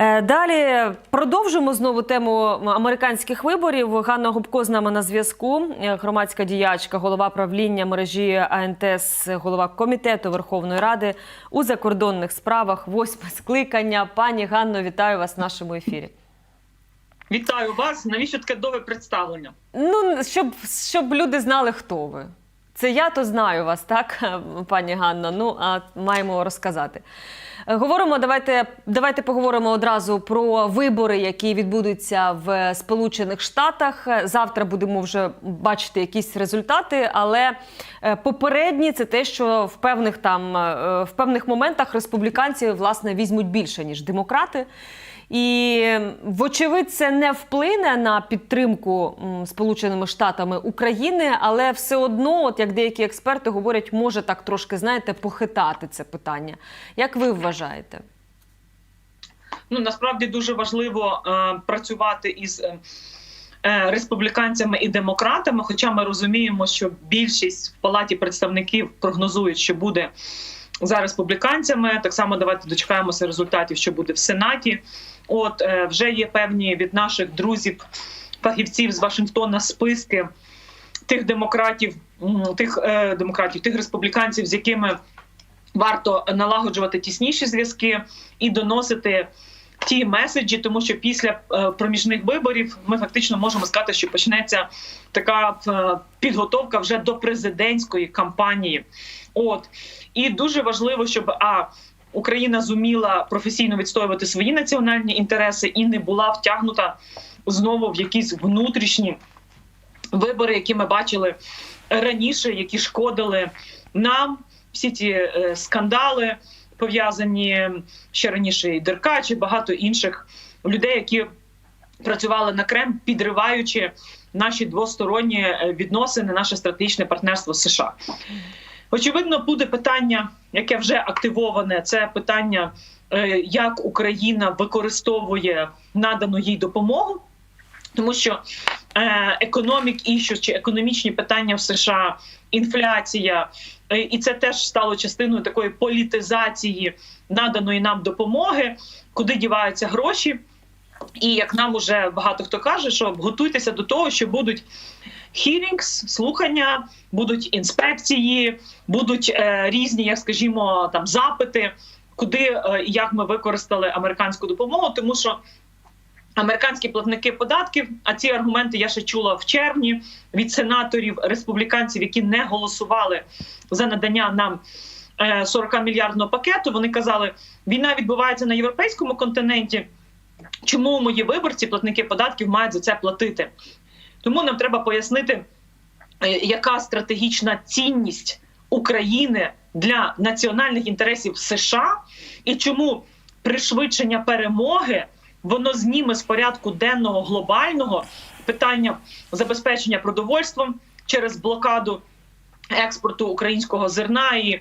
Е, Далі продовжимо знову тему американських виборів. Ганна Губко з нами на зв'язку. Е, Громадська діячка, голова правління мережі АНТС, голова комітету Верховної Ради у закордонних справах. Восьме скликання. Пані Ганно, вітаю вас в нашому ефірі. Вітаю вас. Навіщо таке довге представлення? Ну щоб, щоб люди знали, хто ви. Це я то знаю вас, так, пані Ганно. Ну а маємо розказати. Говоримо, давайте, давайте поговоримо одразу про вибори, які відбудуться в Сполучених Штатах. Завтра будемо вже бачити якісь результати, але е, попередні це те, що в певних там е, в певних моментах республіканці власне візьмуть більше ніж демократи. І вочевидь, це не вплине на підтримку Сполученими Штатами України, але все одно, от як деякі експерти говорять, може так трошки знаєте похитати це питання. Як ви вважаєте? Ну насправді дуже важливо е, працювати із е, е, республіканцями і демократами. Хоча ми розуміємо, що більшість в палаті представників прогнозують, що буде за республіканцями. Так само давайте дочекаємося результатів, що буде в сенаті. От е, вже є певні від наших друзів, фахівців з Вашингтона списки тих демократів, тих е, демократів, тих республіканців, з якими варто налагоджувати тісніші зв'язки і доносити ті меседжі, тому що після е, проміжних виборів ми фактично можемо сказати, що почнеться така е, підготовка вже до президентської кампанії. От і дуже важливо, щоб а Україна зуміла професійно відстоювати свої національні інтереси і не була втягнута знову в якісь внутрішні вибори, які ми бачили раніше, які шкодили нам. Всі ті е, скандали пов'язані ще раніше і Деркач, і багато інших людей, які працювали на Кремль, підриваючи наші двосторонні е, відносини, наше стратегічне партнерство з США. Очевидно, буде питання, яке вже активоване. Це питання, е, як Україна використовує надану їй допомогу, тому що економік іщу чи економічні питання в США, інфляція, е, і це теж стало частиною такої політизації наданої нам допомоги, куди діваються гроші. І як нам уже багато хто каже, що готуйтеся до того, що будуть hearings, слухання, будуть інспекції, будуть е, різні, як скажімо, там запити, куди е, і як ми використали американську допомогу, тому що. Американські платники податків, а ці аргументи я ще чула в червні від сенаторів республіканців, які не голосували за надання нам 40 мільярдного пакету. Вони казали, війна відбувається на європейському континенті. Чому мої виборці, платники податків, мають за це платити? Тому нам треба пояснити, е, яка стратегічна цінність України для національних інтересів США і чому пришвидшення перемоги воно зніме з порядку денного глобального питання забезпечення продовольством через блокаду експорту українського зерна і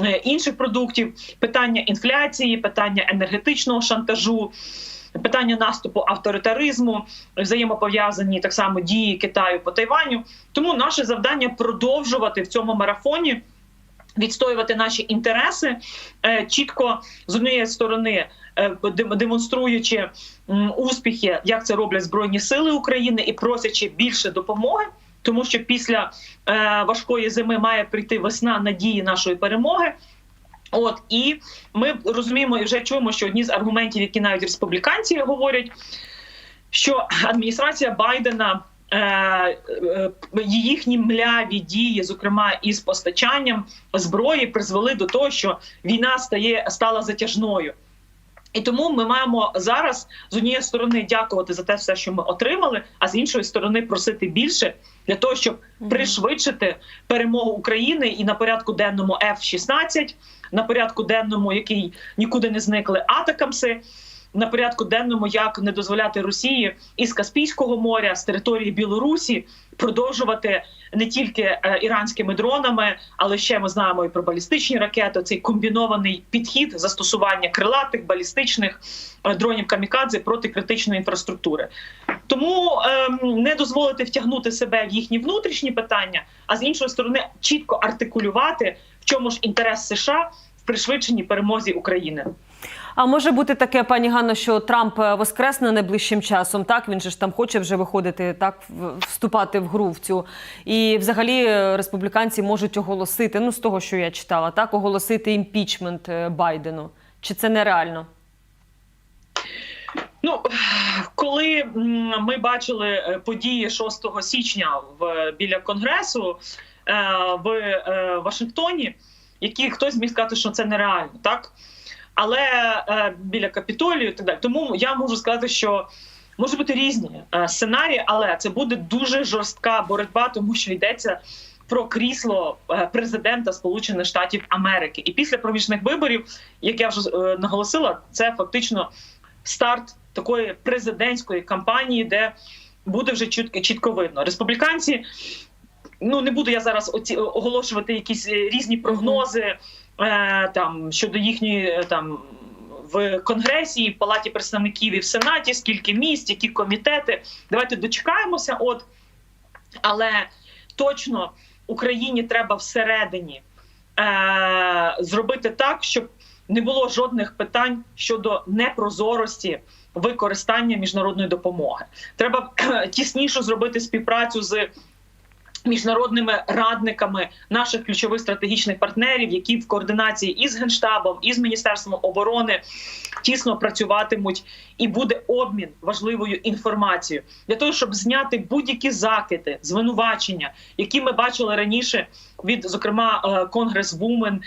е, інших продуктів, питання інфляції, питання енергетичного шантажу. Питання наступу авторитаризму, взаємопов'язані так само дії Китаю по Тайваню. Тому наше завдання продовжувати в цьому марафоні відстоювати наші інтереси е, чітко з однієї сторони, е, демонструючи успіхи, як це роблять збройні сили України, і просячи більше допомоги. Тому що після е, важкої зими має прийти весна надії нашої перемоги. От і ми розуміємо і вже чуємо, що одні з аргументів, які навіть республіканці говорять, що адміністрація Байдена. е, е, Їхні мляві дії, зокрема із постачанням зброї, призвели до того, що війна стає стала затяжною. І тому ми маємо зараз з однієї сторони дякувати за те, все, що ми отримали, а з іншої сторони просити більше для того, щоб пришвидшити перемогу України і на порядку денному F-16, на порядку денному, який нікуди не зникли атакамси. На порядку денному, як не дозволяти Росії із Каспійського моря, з території Білорусі продовжувати не тільки е, іранськими дронами, але ще ми знаємо і про балістичні ракети. Цей комбінований підхід застосування крилатих балістичних е, дронів камікадзе проти критичної інфраструктури. Тому ем, не дозволити втягнути себе в їхні внутрішні питання, а з іншої сторони чітко артикулювати, в чому ж інтерес США в пришвидшенні перемозі України. А може бути таке, пані Ганно, що Трамп е, воскресне найближчим часом. Так він же ж там хоче вже виходити, так вступати в гру в цю. І взагалі е, республіканці можуть оголосити, ну з того, що я читала, так оголосити імпічмент е, Байдену. Чи це нереально? Ну коли ми бачили події 6 січня в біля конгресу в Вашингтоні, які хтось міг сказати, що це нереально, так але е, біля капітолію і так далі. Тому я можу сказати, що може бути різні е, сценарії, але це буде дуже жорстка боротьба, тому що йдеться. Про крісло е, президента Сполучених Штатів Америки, і після проміжних виборів, як я вже е, наголосила, це фактично старт такої президентської кампанії, де буде вже чітко, чітко видно. Республіканці, ну не буду я зараз оці, оголошувати якісь е, різні прогнози там щодо їхньої е, там. В конгресі, в палаті представників і в сенаті, скільки місць, які комітети. Давайте дочекаємося. От але точно Україні треба всередині е- зробити так, щоб не було жодних питань щодо непрозорості використання міжнародної допомоги. Треба тісніше зробити співпрацю з міжнародними радниками наших ключових стратегічних партнерів, які в координації із генштабом, із міністерством оборони тісно працюватимуть, і буде обмін важливою інформацією для того, щоб зняти будь-які закиди, звинувачення, які ми бачили раніше від, зокрема, Конгрес Вумен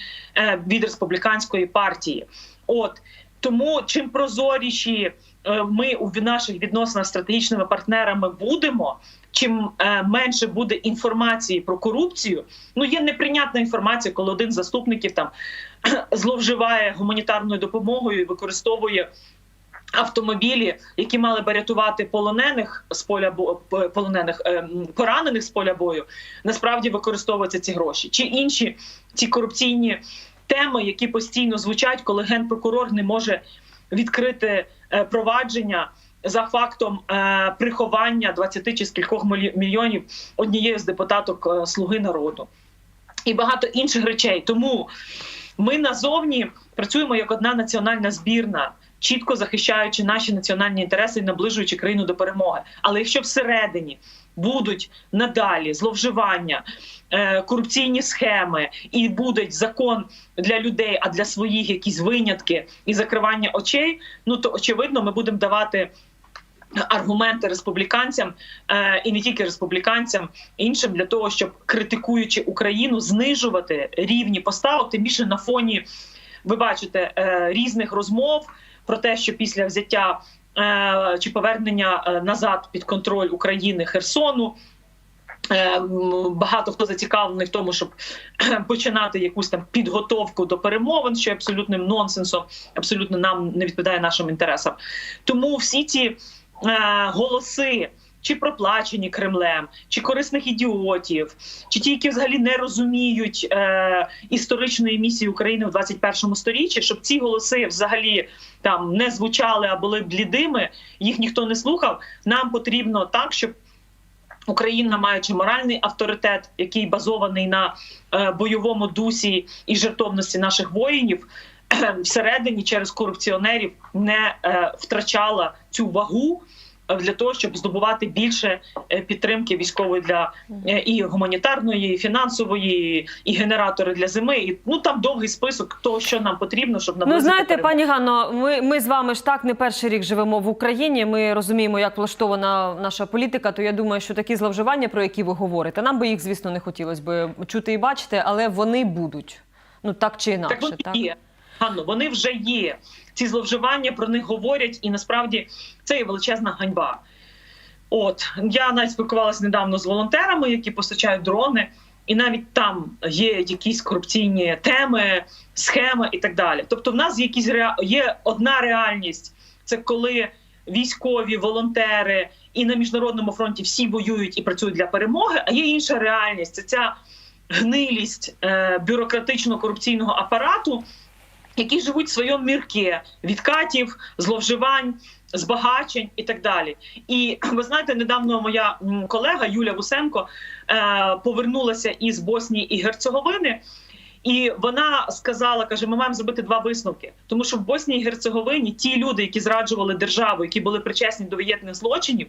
від республіканської партії. От тому чим прозоріші е, ми у наших відносинах з стратегічними партнерами будемо. Чим е, менше буде інформації про корупцію, ну є неприйнятна інформація, коли один з заступників там зловживає гуманітарною допомогою і використовує автомобілі, які мали би рятувати полонених з поля бо полонених е, поранених з поля бою. Насправді використовуються ці гроші чи інші ці корупційні теми, які постійно звучать, коли генпрокурор не може відкрити е, провадження за фактом е, приховання 20 чи скількох мільйонів однієї з депутаток е, Слуги народу і багато інших речей. Тому ми назовні працюємо як одна національна збірна, чітко захищаючи наші національні інтереси і наближуючи країну до перемоги. Але якщо всередині будуть надалі зловживання, е, корупційні схеми, і буде закон для людей, а для своїх якісь винятки і закривання очей, ну то очевидно, ми будемо давати. Аргументи республіканцям е, і не тільки республіканцям, іншим для того, щоб критикуючи Україну, знижувати рівні поставок, тим більше на фоні ви бачите е, різних розмов про те, що після взяття чи повернення е, назад під контроль України Херсону. Е, багато хто зацікавлений в тому, щоб починати якусь там підготовку до перемовин, що абсолютним нонсенсом, абсолютно нам не відповідає нашим інтересам. Тому всі ці е, голоси. Чи проплачені Кремлем, чи корисних ідіотів, чи ті, які взагалі не розуміють е, історичної місії України в 21 сторіччі, щоб ці голоси взагалі там не звучали, а були блідими, їх ніхто не слухав. Нам потрібно так, щоб Україна, маючи моральний авторитет, який базований на е, бойовому дусі і жертовності наших воїнів, всередині через корупціонерів не е, втрачала цю вагу для того, щоб здобувати більше е, підтримки військової для е, і гуманітарної, і фінансової, і генератори для зими. І ну там довгий список того, що нам потрібно, щоб Ну знаєте, перемогу. пані Ганно, ми, ми з вами ж так не перший рік живемо в Україні. Ми розуміємо, як влаштована наша політика. То я думаю, що такі зловживання, про які ви говорите, нам би їх, звісно, не хотілося би чути і бачити, але вони будуть. Ну так чи інакше, Так вони так? є. Ганно, вони вже є. Ці зловживання про них говорять, і насправді це є величезна ганьба. От я навіть спілкувалася недавно з волонтерами, які постачають дрони, і навіть там є якісь корупційні теми, схеми і так далі. Тобто, в нас якісь ре... є одна реальність: це коли військові, волонтери і на міжнародному фронті всі воюють і працюють для перемоги. А є інша реальність це ця гнилість е, бюрократично-корупційного апарату які живуть в своєму мірке відкатів, зловживань, збагачень і так далі. І ви знаєте, недавно моя колега Юля Вусенко е, повернулася із Боснії і Герцеговини. І вона сказала: каже: ми маємо зробити два висновки, тому що в Боснії і Герцеговині ті люди, які зраджували державу, які були причесні до воєнних злочинів,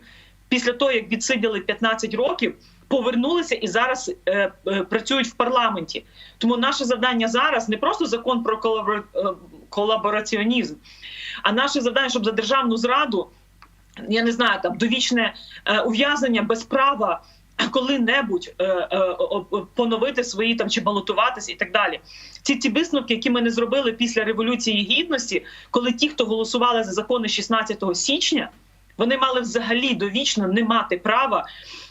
після того як відсиділи 15 років, повернулися і зараз е, е, працюють в парламенті. Тому наше завдання зараз не просто закон про колабора- е, колабораціонізм, а наше завдання, щоб за державну зраду, я не знаю, там довічне е, ув'язнення без права коли-небудь е, е, поновити свої там чи балотуватись і так далі. Ці ті висновки, які ми не зробили після революції гідності, коли ті, хто голосували за закони 16 січня, вони мали взагалі довічно не мати права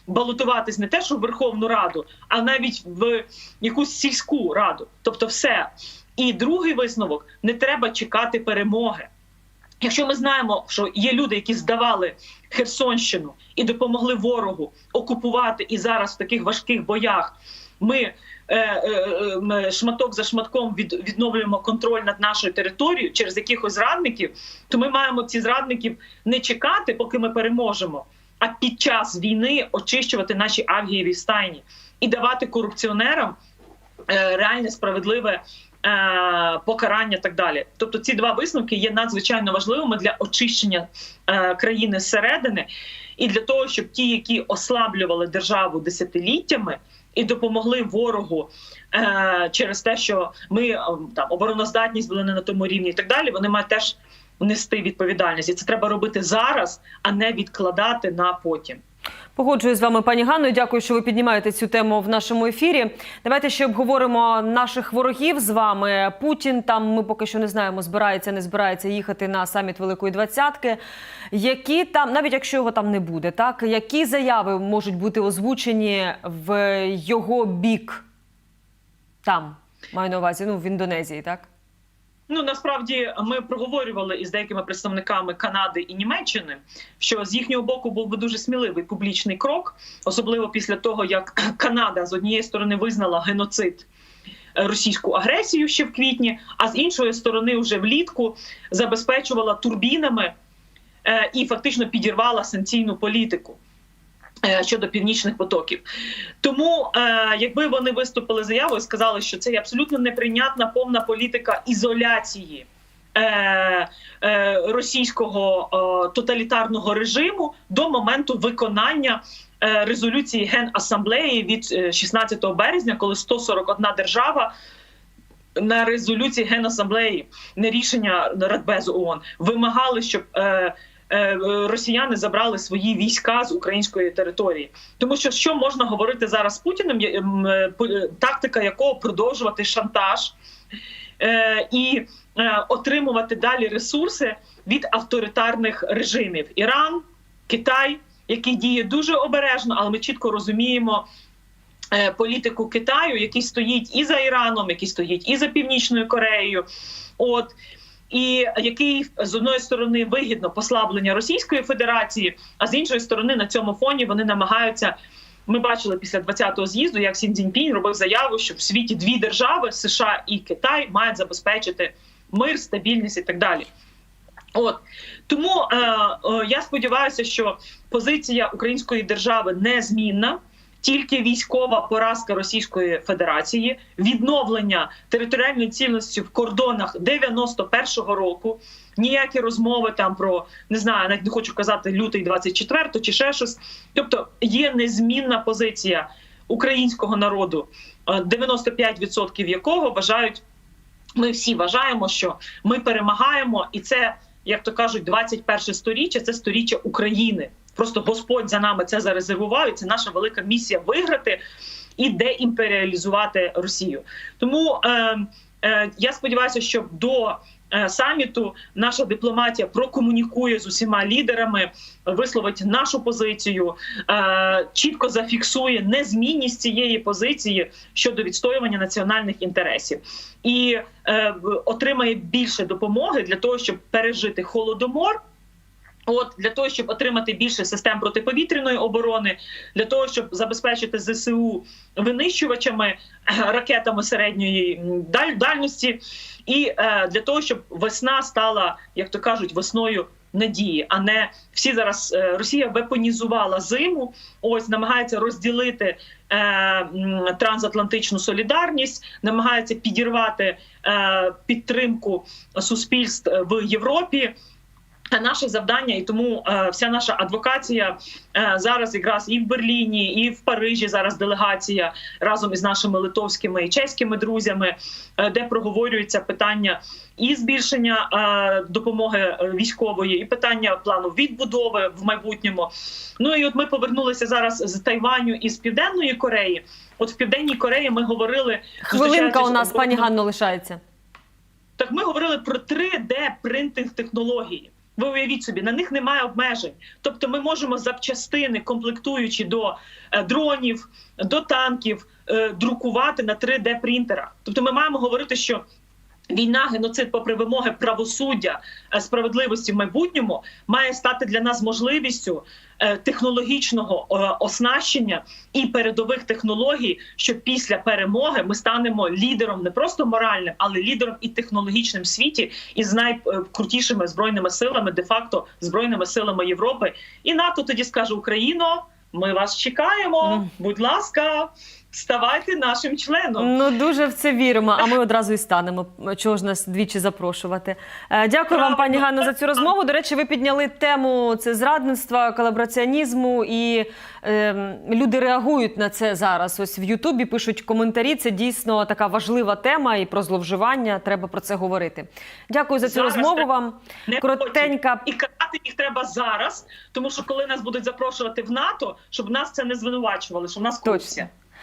балотуватись не те, що в Верховну Раду, а навіть в якусь сільську раду. Тобто, все. І другий висновок: не треба чекати перемоги. Якщо ми знаємо, що є люди, які здавали Херсонщину і допомогли ворогу окупувати, і зараз в таких важких боях ми шматок за шматком від, відновлюємо контроль над нашою територією через якихось зрадників, то ми маємо ці зрадників не чекати, поки ми переможемо, а під час війни очищувати наші авгієві стайні і давати корупціонерам е, реальне справедливе е, покарання. Так далі. Тобто, ці два висновки є надзвичайно важливими для очищення е, країни зсередини і для того, щоб ті, які ослаблювали державу десятиліттями і допомогли ворогу е, через те, що ми е, там обороноздатність були не на тому рівні, і так далі, вони мають теж нести відповідальність. І це треба робити зараз, а не відкладати на потім. Погоджуюсь з вами, пані Ганно. Дякую, що ви піднімаєте цю тему в нашому ефірі. Давайте ще обговоримо наших ворогів з вами. Путін там ми поки що не знаємо, збирається, не збирається їхати на саміт Великої Двадцятки. Які там, навіть якщо його там не буде, так які заяви можуть бути озвучені в його бік там? Маю на увазі, ну в Індонезії, так? Ну насправді ми проговорювали із деякими представниками Канади і Німеччини, що з їхнього боку був би дуже сміливий публічний крок, особливо після того, як Канада з однієї сторони визнала геноцид. е, Російську агресію ще в квітні, а з іншої сторони, вже влітку забезпечувала турбінами е, і фактично підірвала санкційну політику щодо північних потоків. Тому, е, якби вони виступили заявою, сказали, що це є абсолютно неприйнятна повна політика ізоляції. е, е, Російського е, тоталітарного режиму до моменту виконання е, резолюції Генасамблеї від е, 16 березня, коли 141 держава на резолюції Генасамблеї, не рішення Радбезу ООН, вимагали, щоб е, е, росіяни забрали свої війська з української території. Тому що що можна говорити зараз з Путіним, е, е, тактика якого продовжувати шантаж е, і е, отримувати далі ресурси від авторитарних режимів Іран, Китай, який діє дуже обережно, але ми чітко розуміємо. е, Політику Китаю, який стоїть і за Іраном, який стоїть і за Північною Кореєю, от і який з одної сторони вигідно послаблення Російської Федерації, а з іншої сторони на цьому фоні вони намагаються. Ми бачили після 20-го з'їзду, як Сін Цзіньпінь робив заяву, що в світі дві держави США і Китай мають забезпечити мир, стабільність і так далі. От тому е, е, я сподіваюся, що позиція української держави незмінна. Тільки військова поразка Російської Федерації, відновлення територіальної цілісності в кордонах 91-го року. Ніякі розмови там про не знаю, навіть не хочу казати лютий 24 чи ще щось. Тобто є незмінна позиція українського народу, е, 95% якого вважають. Ми всі вважаємо, що ми перемагаємо, і це, як то кажуть, 21 сторіччя це сторіччя України. Просто Господь за нами це зарезервував. і Це наша велика місія виграти і деімперіалізувати Росію. Тому е, е, я сподіваюся, що до е, саміту наша дипломатія прокомунікує з усіма лідерами, висловить нашу позицію, е, чітко зафіксує незмінність цієї позиції щодо відстоювання національних інтересів і е, отримає більше допомоги для того, щоб пережити холодомор. От для того, щоб отримати більше систем протиповітряної оборони, для того, щоб забезпечити ЗСУ винищувачами, ракетами середньої дальності, і е, для того, щоб весна стала, як то кажуть, весною надії, а не всі зараз е, Росія вепонізувала зиму. Ось намагається розділити е, трансатлантичну солідарність, намагається підірвати е, підтримку суспільств в Європі. Наше завдання, і тому е, вся наша адвокація е, зараз якраз і в Берліні, і в Парижі зараз делегація разом із нашими литовськими і чеськими друзями, е, де проговорюється питання і збільшення е, допомоги військової, і питання плану відбудови в майбутньому. Ну і от ми повернулися зараз з Тайваню і з Південної Кореї. От в Південній Кореї ми говорили Хвилинка у нас, пані Ганно, лишається. так ми говорили про 3D принтинг технології. Ви уявіть собі, на них немає обмежень. Тобто, ми можемо запчастини, комплектуючи до е, дронів, до танків, е, друкувати на 3D принтерах. Тобто, ми маємо говорити, що війна, геноцид, попри вимоги правосуддя, е, справедливості в майбутньому, має стати для нас можливістю е, технологічного е, оснащення і передових технологій, що після перемоги ми станемо лідером не просто моральним, але лідером і технологічним в світі із найкрутішими збройними силами, де факто збройними силами Європи. І НАТО тоді скаже Україно. Ми вас чекаємо. Будь ласка, ставайте нашим членом. Ну дуже в це віримо. А ми одразу і станемо. Чого ж нас двічі запрошувати? Е, Дякую вам, пані Ганно, за цю розмову. До речі, ви підняли тему це зрадництва, колабораціонізму, і е, люди реагують на це зараз. Ось в Ютубі пишуть коментарі. Це дійсно така важлива тема, і про зловживання треба про це говорити. Дякую за цю Зараз розмову. Вам Не коротенька. І карати їх треба зараз, тому що коли нас будуть запрошувати в НАТО, щоб нас це не звинувачували, що в нас корупція. Е,